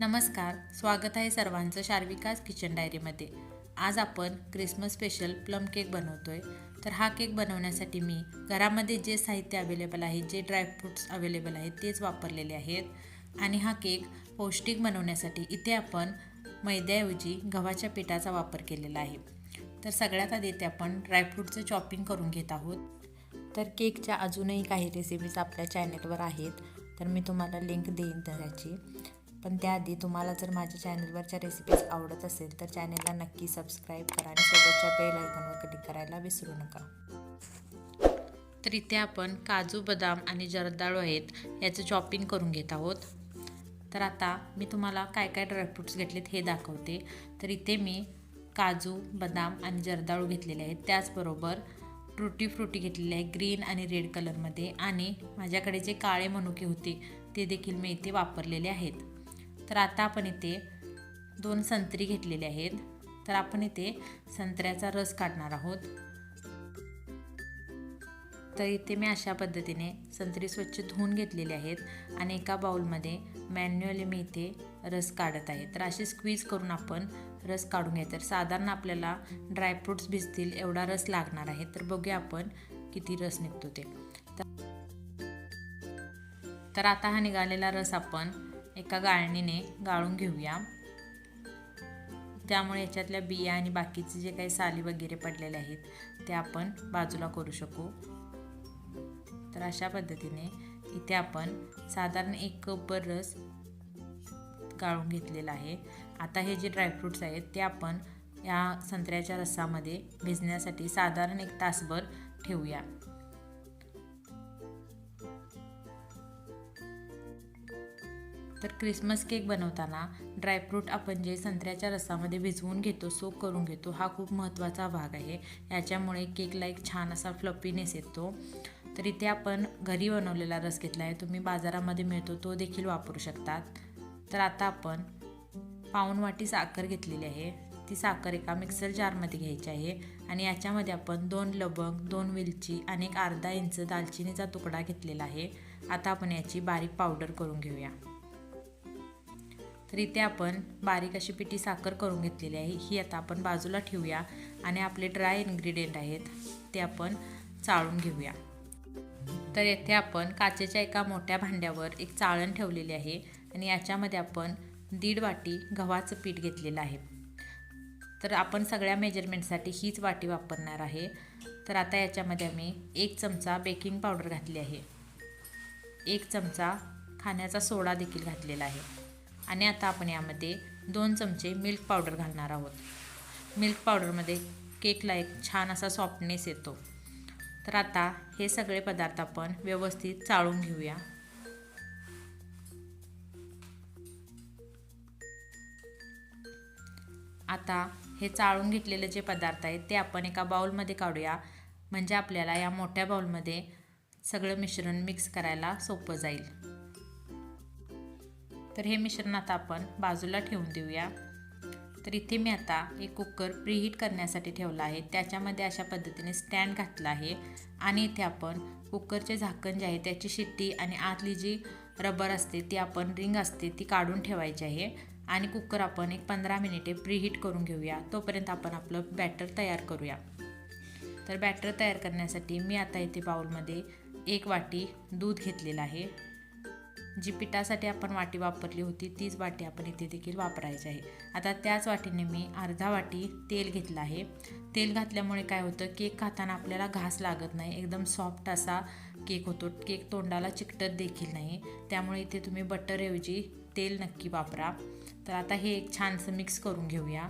नमस्कार स्वागत आहे सर्वांचं शार्विकाज किचन डायरीमध्ये. आज आपण क्रिसमस स्पेशल प्लम केक बनवतोय. तर हा केक बनवण्यासाठी मी घरामध्ये जे साहित्य अवेलेबल आहे जे ड्रायफ्रूट्स अवेलेबल आहेत तेच वापरलेले आहेत. आणि हा केक पौष्टिक बनवण्यासाठी इथे आपण मैद्याऐवजी गव्हाच्या पिठाचा वापर केलेला आहे. तर सगळ्यात आधी इथे आपण ड्रायफ्रूटचं चॉपिंग करून घेत आहोत. तर केकच्या अजूनही काही रेसिपीज आपल्या चॅनेलवर आहेत. तर मी तुम्हाला लिंक देईन त्याची पण त्याआधी तुम्हाला जर माझ्या चॅनलवरच्या रेसिपीज आवडत असेल तर चॅनेलला नक्की सबस्क्राईब करा आणि सोबतच्या बेल आयकॉनवर क्लिक करायला विसरू नका. तर इथे आपण काजू बदाम आणि जरदाळू आहेत याचं चॉपिंग करून घेत आहोत. तर आता मी तुम्हाला काय काय ड्रायफ्रूट्स घेतलेत हे दाखवते. तर इथे मी काजू बदाम आणि जरदाळू घेतलेले आहेत. त्याचबरोबर ट्रुटी फ्रुटी घेतलेले आहे ग्रीन आणि रेड कलरमध्ये आणि माझ्याकडे जे काळे मनुके होते ते देखील मी इथे वापरलेले आहेत. तर आता आपण इथे दोन संत्री घेतलेले आहेत. तर आपण इथे संत्र्याचा रस काढणार आहोत. तर इथे मी अशा पद्धतीने संत्री स्वच्छ धुवून घेतलेले आहेत आणि एका बाउलमध्ये मॅन्युअली मी इथे रस काढत आहे. तर असे स्क्वीज करून आपण रस काढून घ्या तर साधारण आपल्याला ड्रायफ्रूट्स भिजतील एवढा रस लागणार आहे. तर बघूया आपण किती रस निघतो ते. तर आता हा निघालेला रस आपण एका गाळणीने गाळून घेऊया. त्यामुळे याच्यातल्या बिया आणि बाकीचे जे काही साली वगैरे पडलेले आहेत ते आपण बाजूला करू शकू. तर अशा पद्धतीने इथे आपण साधारण एक कपभर रस गाळून घेतलेला आहे. आता हे जे ड्रायफ्रूट्स आहेत ते आपण या संत्र्याच्या रसामध्ये भिजण्यासाठी साधारण एक तासभर ठेवूया. तर क्रिसमस केक बनवताना ड्रायफ्रूट आपण जे संत्र्याच्या रसामध्ये भिजवून घेतो सोक करून घेतो हा खूप महत्त्वाचा भाग आहे. याच्यामुळे केकला एक छान असा फ्लपीनेस येतो. तर इथे आपण घरी बनवलेला रस घेतला आहे. तुम्ही बाजारामध्ये मिळतो तो देखील वापरू शकतात. तर आता आपण पाऊण वाटी साखर घेतलेली आहे. ती साखर एका मिक्सर जारमध्ये घ्यायची आहे आणि याच्यामध्ये आपण दोन लवंग दोन वेलची आणि एक अर्धा इंच दालचिनीचा तुकडा घेतलेला आहे. आता आपण याची बारीक पावडर करून घेऊया. इथे आपण बारीक अशी पिठी साखर करून घेतलेली आहे. ही आता आपण बाजूला ठेवूया आणि आपले ड्राय इन्ग्रेडियंट आहेत ते आपण चाळून घेऊया. तर येथे आपण काचेच्या एका मोठ्या भांड्यावर एक चाळण ठेवलेली आहे आणि याच्यामध्ये आपण दीड वाटी गव्हाचं पीठ घेतलेलं आहे. तर आपण सगळ्या मेजरमेंटसाठी हीच वाटी वापरणार आहे. तर आता याच्यामध्ये आम्ही एक चमचा बेकिंग पावडर घातली आहे. एक चमचा खाण्याचा सोडा देखील घातलेला आहे. आणि आता आपण यामध्ये दोन चमचे मिल्क पावडर घालणार आहोत. मिल्क पावडरमध्ये केकला एक छान असा सॉफ्टनेस येतो. तर आता हे सगळे पदार्थ आपण व्यवस्थित चाळून घेऊया. आता हे चाळून घेतलेले जे पदार्थ आहेत ते आपण एका बाउलमध्ये काढूया. म्हणजे आपल्याला या मोठ्या बाउलमध्ये सगळं मिश्रण मिक्स करायला सोपं जाईल. तर हे मिश्रण आता आपण बाजूला ठेवून देऊया. तर इथे मी आता एक कुकर प्रीहीट करण्यासाठी ठेवला आहे. त्याच्यामध्ये अशा पद्धतीने स्टँड घातला आहे. आणि इथे आपण कुकरचे झाकण जे आहे त्याची शिट्टी आणि आतली जी रबर असते ती आपण रिंग असते ती काढून ठेवायची आहे. आणि कुकर आपण एक पंधरा मिनिटे प्रीहीट करून घेऊया. तोपर्यंत आपण आपलं बॅटर तयार करूया. तर बॅटर तयार करण्यासाठी मी आता इथे बाउलमध्ये एक वाटी दूध घेतलेलं आहे. जी पिठासाठी आपण वाटी वापरली होती तीच वाटी आपण इथे देखील वापरायची आहे. आता त्याच वाटीने मी अर्धा वाटी तेल घेतलं आहे. तेल घातल्यामुळे काय होतं केक खाताना आपल्याला घास लागत नाही. एकदम सॉफ्ट असा केक होतो. केक तोंडाला चिकटत देखील नाही. त्यामुळे इथे तुम्ही बटरऐवजी तेल नक्की वापरा. तर आता हे एक छानसं मिक्स करून घेऊया.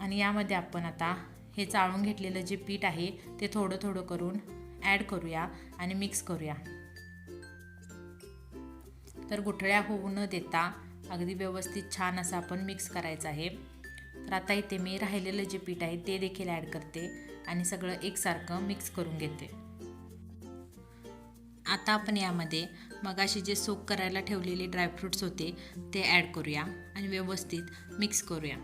आणि यामध्ये आपण आता हे चाळून घेतलेलं जे पीठ आहे ते थोडं थोडं करून ॲड करूया आणि मिक्स करूया. तर गुठळ्या होऊ न देता अगदी व्यवस्थित छान असं आपण मिक्स करायचं आहे. तर आता इथे मी राहिलेलं जे पीठ आहे ते देखील ॲड करते आणि सगळं एकसारखं मिक्स करून घेते. आता आपण यामध्ये मगाशी जे सोक करायला ठेवलेले ड्रायफ्रूट्स होते ते ॲड करूया आणि व्यवस्थित मिक्स करूया.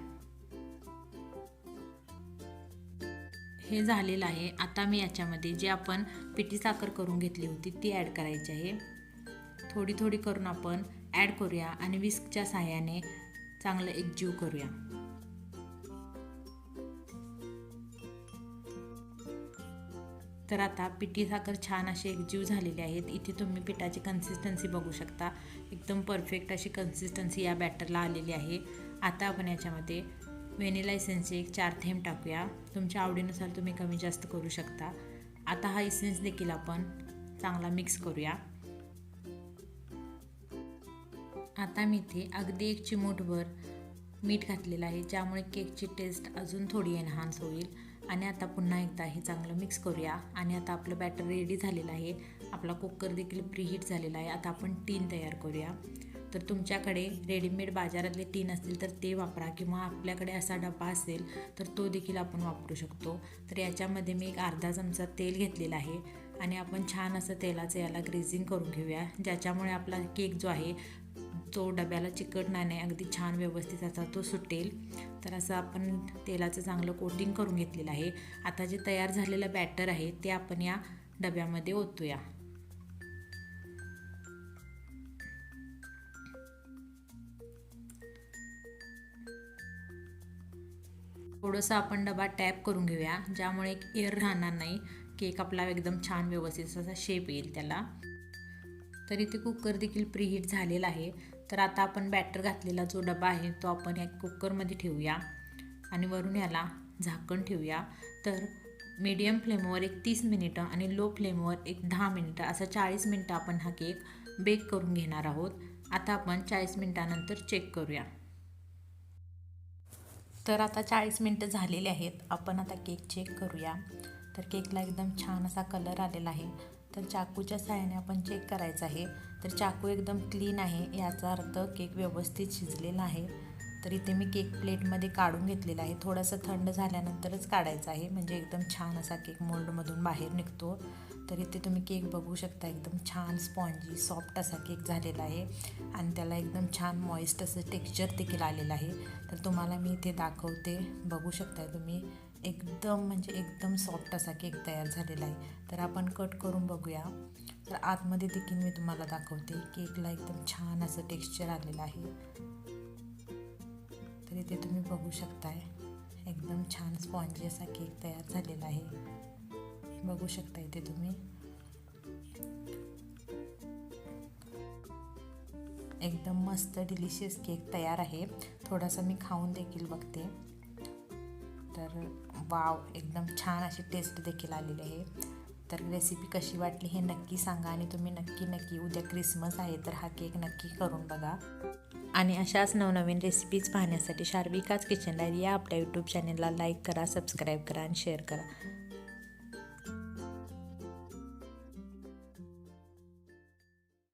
हे झालेलं आहे. आता मी याच्यामध्ये जे आपण पिठी साखर करून घेतली होती ती ॲड करायची आहे. थोडी थोडी करून आपण ॲड करूया आणि विस्कच्या सहाय्याने चांगलं एकजीव करूया. तर आता पिठी साखर छान असे एकजीव झालेले आहेत. इथे तुम्ही पिठाची कन्सिस्टन्सी बघू शकता. एकदम परफेक्ट अशी कन्सिस्टन्सी या बॅटरला आलेली आहे. आता आपण याच्यामध्ये व्हेनिला इसेन्सचे एक चार थेंब टाकूया. तुमच्या आवडीनुसार तुम्ही कमी जास्त करू शकता. आता हा इसेन्स देखील आपण चांगला मिक्स करूया. आता मी इथे अगदी एक चिमूटभर मीठ घातलेलं आहे ज्यामुळे केकची टेस्ट अजून थोडी एनहान्स होईल. आणि आता पुन्हा एकदा हे चांगलं मिक्स करूया. आणि आता आपलं बॅटर रेडी झालेलं आहे. आपला कुकर देखील प्रीहीट झालेला आहे. आता आपण टीन तयार करूया. तर तुमच्याकडे रेडीमेड बाजारातले टीन असतील तर ते वापरा किंवा आपल्याकडे असा डबा असेल तर तो देखील आपण वापरू शकतो. तर याच्यामध्ये मी एक अर्धा चमचा तेल घेतलेला आहे. आणि आपण छान असं तेलाचं याला ग्रेझिंग करून घेऊया. ज्याच्यामुळे आपला केक जो आहे तो डब्याला चिकटणार नाही अगदी छान व्यवस्थित असा तो सुटेल. तर असं आपण तेलाचं चांगलं कोटिंग करून घेतलेलं आहे. आता जे तयार झालेलं बॅटर आहे ते आपण या डब्यामध्ये ओतूया. थोडंसं आपण डबा टॅप करून घेऊया ज्यामुळे एक एअर राहणार नाही. केक आपला एकदम छान व्यवस्थित असा शेप येईल त्याला. तर इथे कुकर देखील प्रीहीट झालेला आहे. तर आता आपण बॅटर घातलेला जो डबा आहे तो आपण या कुकरमध्ये ठेवूया. आणि वरून याला झाकण ठेवूया. तर मीडियम फ्लेमवर एक तीस मिनिटं आणि लो फ्लेमवर एक दहा मिनिटं असं चाळीस मिनटं आपण हा केक बेक करून घेणार आहोत. आता आपण चाळीस मिनटानंतर चेक करूया. तर आता चाळीस मिनटं झालेले आहेत. आपण आता केक चेक करूया. तर केकला एकदम छान असा कलर आलेला आहे. तर चाकूच्या साह्याने आपण चेक करायचं आहे. तर चाकू एकदम क्लीन आहे. याचा अर्थ केक व्यवस्थित शिजलेला आहे. तर इथे मी केक प्लेटमध्ये काढून घेतलेला आहे. थोडंसं थंड झाल्यानंतरच काढायचं आहे. म्हणजे एकदम छान असा केक मोल्डमधून बाहेर निघतो. तर इथे तुम्ही केक बघू शकता. एकदम छान स्पॉन्जी सॉफ्ट असा केक झालेला आहे. आणि त्याला एकदम छान मॉइस्ट असं टेक्स्चर देखील आलेलं आहे. तर तुम्हाला मी इथे दाखवते. बघू शकता तुम्ही. एकदम म्हणजे एकदम सॉफ्ट असा केक तयार झालेला आहे. तर आपण कट करून बघूया. तर आतमध्ये देखील मी तुम्हाला दाखवते केकला एकदम छान असं टेक्स्चर आलेलं आहे. तर इथे तुम्ही बघू शकताय एकदम छान स्पॉन्जी असा केक तयार झालेला आहे. बघू शकता इथे तुम्ही. एकदम मस्त डिलिशियस केक तयार आहे. थोडासा मी खाऊन देखील बघते. तर वाव एकदम छान अशी टेस्ट देखील आलेली आहे. तर रेसिपी कशी वाटली हे नक्की सांगा आणि तुम्ही नक्की नक्की उद्या क्रिसमस आहे तर हा केक नक्की करून बघा. आणि अशाच नवनवीन रेसिपीज पाहण्यासाठी शार्विकाच किचन डायरी या आपल्या यूट्यूब चॅनलला लाईक करा सबस्क्राईब करा आणि शेअर करा.